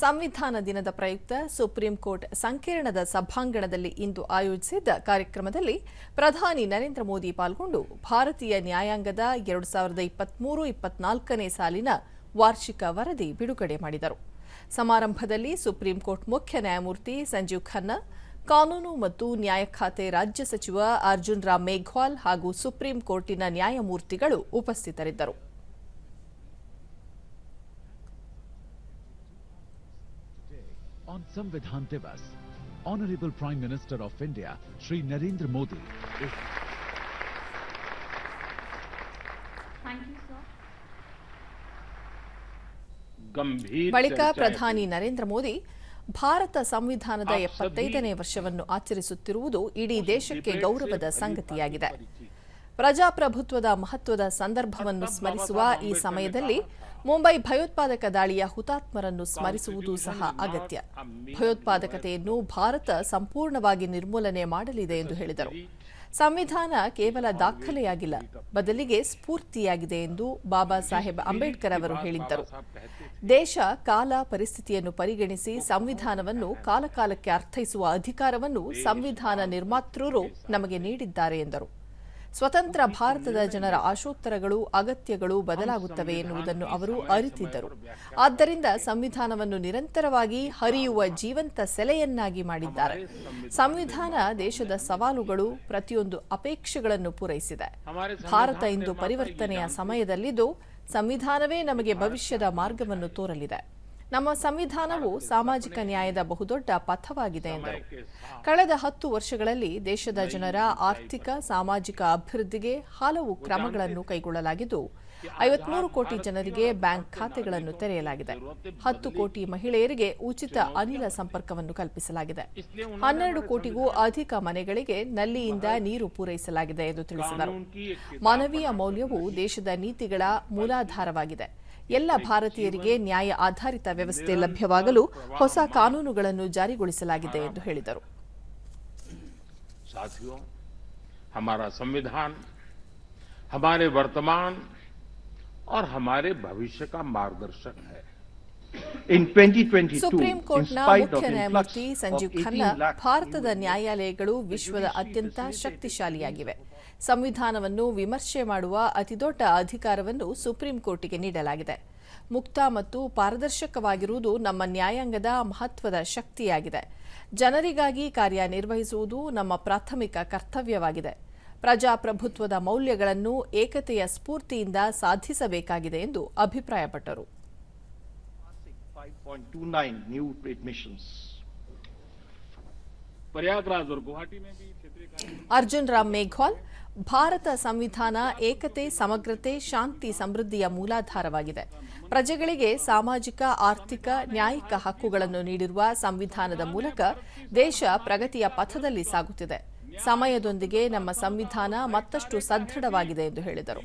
ಸಂವಿಧಾನ ದಿನದ ಪ್ರಯುಕ್ತ ಸುಪ್ರೀಂ ಕೋರ್ಟ್ ಸಂಕೀರ್ಣದ ಸಭಾಂಗಣದಲ್ಲಿ ಇಂದು ಆಯೋಜಿಸಿದ್ದ ಕಾರ್ಯಕ್ರಮದಲ್ಲಿ ಪ್ರಧಾನಿ ನರೇಂದ್ರ ಮೋದಿ ಪಾಲ್ಗೊಂಡು ಭಾರತೀಯ ನ್ಯಾಯಾಂಗದ ಎರಡು ಸಾವಿರದ ಇಪ್ಪತ್ಮೂರು ಇಪ್ಪತ್ನಾಲ್ಕನೇ ಸಾಲಿನ ವಾರ್ಷಿಕ ವರದಿ ಬಿಡುಗಡೆ ಮಾಡಿದರು. ಸಮಾರಂಭದಲ್ಲಿ ಸುಪ್ರೀಂ ಕೋರ್ಟ್ ಮುಖ್ಯ ನ್ಯಾಯಮೂರ್ತಿ ಸಂಜೀವ್ ಖನ್ನಾ, ಕಾನೂನು ಮತ್ತು ನ್ಯಾಯ ಖಾತೆ ರಾಜ್ಯ ಸಚಿವ ಅರ್ಜುನ್ ರಾಮ್ ಮೇಘ್ವಾಲ್ ಹಾಗೂ ಸುಪ್ರೀಂ ಕೋರ್ಟಿನ ನ್ಯಾಯಮೂರ್ತಿಗಳು ಉಪಸ್ಥಿತರಿದ್ದರು. on Samvidhan Divas. Honorable Prime Minister of India, Sri Narendra Modi. Is... ಬಳಿಕ ಪ್ರಧಾನಿ ನರೇಂದ್ರ ಮೋದಿ ಭಾರತ ಸಂವಿಧಾನದ ಎಪ್ಪತ್ತೈದನೇ ವರ್ಷವನ್ನು ಆಚರಿಸುತ್ತಿರುವುದು ಇಡೀ ದೇಶಕ್ಕೆ ಗೌರವದ ಸಂಗತಿಯಾಗಿದೆ. ಪ್ರಜಾಪ್ರಭುತ್ವದ ಮಹತ್ವದ ಸಂದರ್ಭವನ್ನು ಸ್ಮರಿಸುವ ಈ ಸಮಯದಲ್ಲಿ ಮುಂಬೈ ಭಯೋತ್ಪಾದಕ ದಾಳಿಯ ಹುತಾತ್ಮರನ್ನು ಸ್ಮರಿಸುವುದು ಸಹ ಅಗತ್ಯ. ಭಯೋತ್ಪಾದಕತೆಯನ್ನು ಭಾರತ ಸಂಪೂರ್ಣವಾಗಿ ನಿರ್ಮೂಲನೆ ಮಾಡಲಿದೆ ಎಂದು ಹೇಳಿದರು. ಸಂವಿಧಾನ ಕೇವಲ ದಾಖಲೆಯಾಗಿಲ್ಲ, ಬದಲಿಗೆ ಸ್ಫೂರ್ತಿಯಾಗಿದೆ ಎಂದು ಬಾಬಾ ಸಾಹೇಬ್ ಅಂಬೇಡ್ಕರ್ ಅವರು ಹೇಳಿದ್ದರು. ದೇಶ ಕಾಲ ಪರಿಸ್ಥಿತಿಯನ್ನು ಪರಿಗಣಿಸಿ ಸಂವಿಧಾನವನ್ನು ಕಾಲಕಾಲಕ್ಕೆ ಅರ್ಥೈಸುವ ಅಧಿಕಾರವನ್ನು ಸಂವಿಧಾನ ನಿರ್ಮಾತೃರು ನಮಗೆ ನೀಡಿದ್ದಾರೆ ಎಂದರು. ಸ್ವತಂತ್ರ ಭಾರತದ ಜನರ ಆಶೋತ್ತರಗಳು ಅಗತ್ಯಗಳು ಬದಲಾಗುತ್ತವೆ ಎನ್ನುವುದನ್ನು ಅವರು ಅರಿತಿದ್ದರು. ಆದ್ದರಿಂದ ಸಂವಿಧಾನವನ್ನು ನಿರಂತರವಾಗಿ ಹರಿಯುವ ಜೀವಂತ ಸೆಲೆಯನ್ನಾಗಿ ಮಾಡಿದ್ದಾರೆ. ಸಂವಿಧಾನ ದೇಶದ ಸವಾಲುಗಳು ಪ್ರತಿಯೊಂದು ಅಪೇಕ್ಷೆಗಳನ್ನು ಪೂರೈಸಿದೆ. ಭಾರತ ಇಂದು ಪರಿವರ್ತನೆಯ ಸಮಯದಲ್ಲಿದ್ದು ಸಂವಿಧಾನವೇ ನಮಗೆ ಭವಿಷ್ಯದ ಮಾರ್ಗವನ್ನು ತೋರಲಿದೆ. ನಮ್ಮ ಸಂವಿಧಾನವು ಸಾಮಾಜಿಕ ನ್ಯಾಯದ ಬಹುದೊಡ್ಡ ಪಥವಾಗಿದೆ ಎಂದರು. ಕಳೆದ ಹತ್ತು ವರ್ಷಗಳಲ್ಲಿ ದೇಶದ ಜನರ ಆರ್ಥಿಕ, ಸಾಮಾಜಿಕ ಅಭಿವೃದ್ಧಿಗೆ ಹಲವು ಕ್ರಮಗಳನ್ನು ಕೈಗೊಳ್ಳಲಾಗಿದ್ದು, ಐವತ್ಮೂರು ಕೋಟಿ ಜನರಿಗೆ ಬ್ಯಾಂಕ್ ಖಾತೆಗಳನ್ನು ತೆರೆಯಲಾಗಿದೆ. ಹತ್ತು ಕೋಟಿ ಮಹಿಳೆಯರಿಗೆ ಉಚಿತ ಅನಿಲ ಸಂಪರ್ಕವನ್ನು ಕಲ್ಪಿಸಲಾಗಿದೆ. ಹನ್ನೆರಡು ಕೋಟಿಗೂ ಅಧಿಕ ಮನೆಗಳಿಗೆ ನಲ್ಲಿಯಿಂದ ನೀರು ಪೂರೈಸಲಾಗಿದೆ ಎಂದು ತಿಳಿಸಿದರು. ಮಾನವೀಯ ಮೌಲ್ಯವು ದೇಶದ ನೀತಿಗಳ ಮೂಲಾಧಾರವಾಗಿದೆ. ಎಲ್ಲ ಭಾರತೀಯರಿಗೆ ನ್ಯಾಯ ಆಧಾರಿತ ವ್ಯವಸ್ಥೆ ಲಭ್ಯವಾಗಲು ಹೊಸ ಕಾನೂನುಗಳನ್ನು ಜಾರಿಗೊಳಿಸಲಾಗಿದೆ ಎಂದು ಹೇಳಿದರು साथियों हमारा संविधान हमारे वर्तमान और हमारे भविष्य का मार्गदर्शक है In 2022, ಸುಪ್ರೀಂ ಕೋರ್ಟ್ನ ಮುಖ್ಯ ನ್ಯಾಯಮೂರ್ತಿ ಸಂಜೀವ್ 18 ಖನ್ನಾ ಭಾರತದ ನ್ಯಾಯಾಲಯಗಳು ವಿಶ್ವದ ಅತ್ಯಂತ ಶಕ್ತಿಶಾಲಿಯಾಗಿವೆ. ಸಂವಿಧಾನವನ್ನು ವಿಮರ್ಶೆ ಮಾಡುವ ಅತಿದೊಡ್ಡ ಅಧಿಕಾರವನ್ನು ಸುಪ್ರೀಂ ಕೋರ್ಟಿಗೆ ನೀಡಲಾಗಿದೆ. ಮುಕ್ತ ಮತ್ತು ಪಾರದರ್ಶಕವಾಗಿರುವುದು ನಮ್ಮ ನ್ಯಾಯಾಂಗದ ಮಹತ್ವದ ಶಕ್ತಿಯಾಗಿದೆ. ಜನರಿಗಾಗಿ ಕಾರ್ಯನಿರ್ವಹಿಸುವುದು ನಮ್ಮ ಪ್ರಾಥಮಿಕ ಕರ್ತವ್ಯವಾಗಿದೆ. ಪ್ರಜಾಪ್ರಭುತ್ವದ ಮೌಲ್ಯಗಳನ್ನು ಏಕತೆಯ ಸ್ಫೂರ್ತಿಯಿಂದ ಸಾಧಿಸಬೇಕಾಗಿದೆ ಎಂದು ಅಭಿಪ್ರಾಯಪಟ್ಟರು. 5.29 new admissions. प्रयागराज और गुवाहाटी में भी क्षेत्रीय कार्यक्रम ಅರ್ಜುನ್ ರಾಮ್ ಮೇಘ್ವಾಲ್ ಭಾರತ ಸಂವಿಧಾನ ಏಕತೆ ಸಮಗ್ರತೆ ಶಾಂತಿ ಸಮೃದ್ಧಿಯ ಮೂಲಾಧಾರವಾಗಿದೆ ಪ್ರಜೆಗಳಿಗೆ ಸಾಮಾಜಿಕ ಆರ್ಥಿಕ ನ್ಯಾಯಿಕ ಹಕ್ಕುಗಳನ್ನು ನೀಡಿರುವ ಸಂವಿಧಾನದ ಮೂಲಕ ದೇಶ ಪ್ರಗತಿಯ ಪಥದಲ್ಲಿ ಸಾಗುತ್ತಿದೆ ಸಮಯದೊಂದಿಗೆ ನಮ್ಮ ಸಂವಿಧಾನ ಮತ್ತಷ್ಟು ಸದೃಢವಾಗಿದೆ ಎಂದು ಹೇಳಿದರು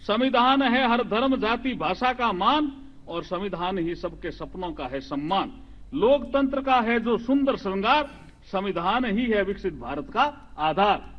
संविधान है हर धर्म, जाति, भाषा का मान, और संविधान ही सबके सपनों का है सम्मान। लोकतंत्र का है जो सुंदर श्रृंगार, संविधान ही है विकसित भारत का आधार।